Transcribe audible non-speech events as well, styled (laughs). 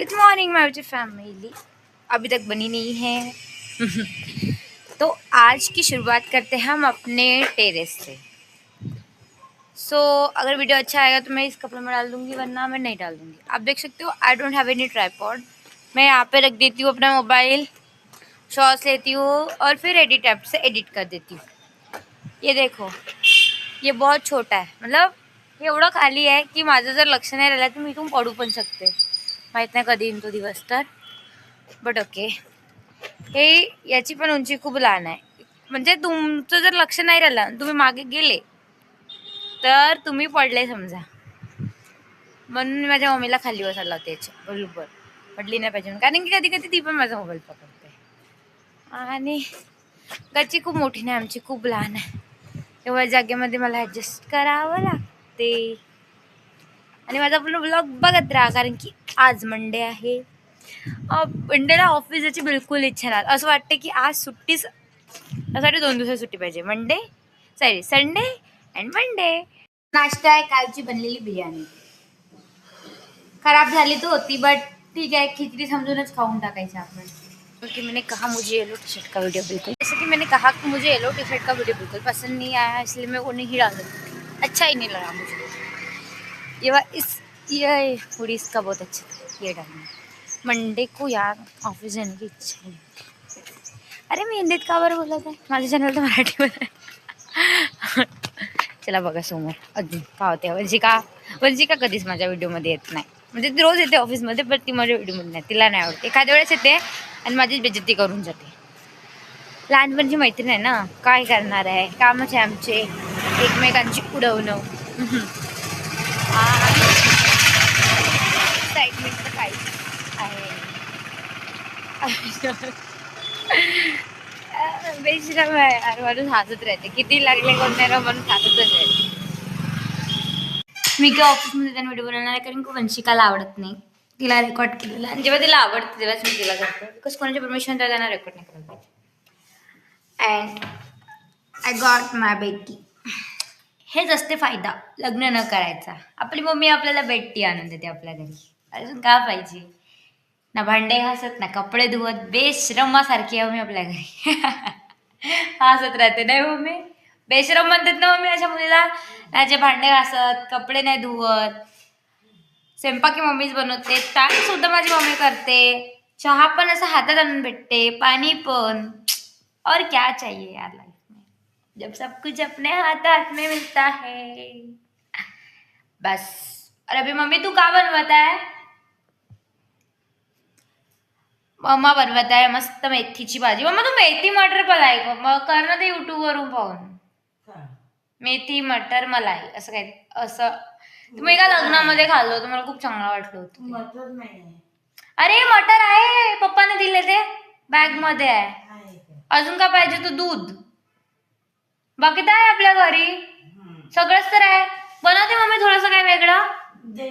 Good morning my family अभी तक बनी नहीं है। तो आज की शुरुआत करते हैं हम अपने टेरेस से। सो so, अगर वीडियो अच्छा आएगा तो मैं इस कपड़े में डाल दूँगी वरना मैं नहीं डाल दूँगी। आप देख सकते हो I don't have any tripod मैं यहाँ पे रख देती हूँ अपना मोबाइल शॉर्ट्स लेती हूँ और फिर एडिट ऐप से एडिट कर देती हूँ। ये देखो ये बहुत छोटा है। मतलब एवढं खाली आहे की माझं जर लक्ष नाही राहिलं तर मी इथून पडू पण शकते माहीत नाही कधी येईन तो दिवस तर. बट ओके हे याची पण उंची खूप लहान आहे. म्हणजे तुमचं जर लक्ष नाही राहिलं तुम्ही मागे गेले तर तुम्ही पडले समजा. म्हणून मी माझ्या मम्मीला खाली बसायला होते याच्या बरोबर. पडली नाही पाहिजे कारण की कधी कधी ती पण माझा मोबाईल पकडते. आणि गच्ची खूप मोठी नाही आमची खूप लहान आहे. तेव्हा जागेमध्ये मला ॲडजस्ट करावं लागते. आणि माझा पूर्ण ब्लॉग बघत राहा कारण की आज मंडे आहे. मंडेला ऑफ़िस जायची बिलकुल इच्छा नाही. असं वाटते की आज सुट्टीच त्यासाठी दोन दिवसात सुट्टी पाहिजे. Monday sorry Sunday and Monday नाश्ता आहे कालची बनलेली बिर्याणी. खराब झाली तर होती बट ठीक आहे खिचडी समजूनच खाऊन टाकायचं आपण. क्योंकि मैंने कहा मुझे येलो टी शर्ट का वीडियो बिल्कुल जैसे कि मैंने कहा कि मुझे येलो टी शर्ट का वीडियो बिल्कुल पसंद नहीं आया इसलिए मैं वो नहीं डाल सकती अच्छा ही नहीं लगा मुझे. ये वा- इस ये हुडी इसका बहुत अच्छा था ये डालना। मंडे को यार ऑफिस जाने की इच्छा नहीं अरे मी हिंदीत का बरं बोलत आहे माझं चॅनल तर मराठीमध्ये आहे. चला बघा समोर अजून होते वंशिका वंशिका कधीच माझ्या व्हिडिओमध्ये येत नाही। म्हणजे ती रोज येते ऑफिसमध्ये पण ती माझ्या व्हिडिओमध्ये नाही तिला नाही आवडते. एखाद्या वेळेस येते आणि माझीच बेजती करून जाते. लहानपणची मैत्रीण आहे ना काय करणार आहे? कामच आहे आमचे. एकमेकांची उडवणं. एक्साइटमेंट तर काहीच आहे बेशरम आहे म्हणून हसत राहते. किती लागले कोणत्या म्हणून हसतच राहते. मी काय ऑफिसमध्ये त्यांना व्हिडिओ बनवणार आहे कारण की वंशिकाला आवडत नाही. तिला रेकॉर्ड केलेला आणि जेव्हा तिला आवडतं तेव्हाच मी तिला करतो. बिकॉज कोणाची परमिशन तर त्यांना रेकॉर्ड नाही करायला पाहिजे. अँड आय गॉट माय बेटी हेच असते फायदा लग्न न करायचा. आपली मम्मी आपल्याला बेटी आणून देते आपल्या घरी. अजून का पाहिजे? ना भांडे घासत ना कपडे धुवत बेश्रमासारखी आहे हो मम्मी आपल्या घरी. (laughs) हसत राहते नाही हो मम्मी बेश्रम म्हणतात ना हो मम्मी अशा मुलीला त्याचे भांडे घासत कपडे नाही धुवत. स्वयंपाकी मम्मीच बनवते. ताट सुद्धा माझी मम्मी करते. चहा पण असं हातात आणून भेटते. पाणी पण. और क्या चाहिए यार जब सब कुछ अपने हाथ हाथ में मिलता है। बस। और अभी मम्मी तू का बनवत आहे मम्मा बनवत आहे मस्त मेथीची भाजी। मम्मा तू मेथी मटर मलाई का मग कर ना ते युट्यूब वरून पाहून। मेथी मटर मलाई असं काय असं. तुम्ही एका लग्नामध्ये खाल्लं होतं मला खूप चांगलं वाटलं होतं. अरे मटर आहे. पप्पाने दिले ते. बॅगमध्ये आहे? अजून का पाहिजे तू दूध? बाकी काय आहे आपल्या घरी. सगळंच तर आहे. बनवते मम्मी थोडस काय वेगळं. दे